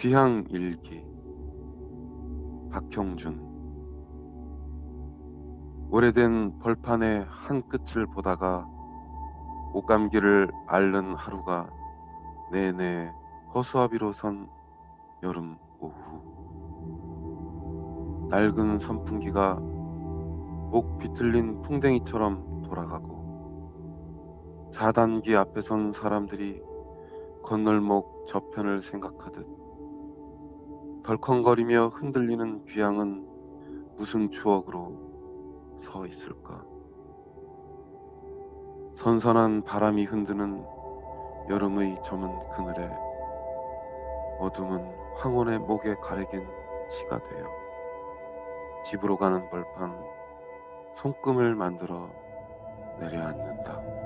귀향 일기. 박형준. 오래된 벌판의 한 끝을 보다가 옷감기를 앓는 하루가 내내 허수아비로 선 여름 오후. 낡은 선풍기가 목 비틀린 풍뎅이처럼 돌아가고 자단기 앞에 선 사람들이 건널목 저편을 생각하듯 덜컹거리며 흔들리는 귀향은 무슨 추억으로 서 있을까? 선선한 바람이 흔드는 여름의 저문 그늘에 어둠은 황혼의 목에 가래긴 시가 되어 집으로 가는 벌판 손금을 만들어 내려앉는다.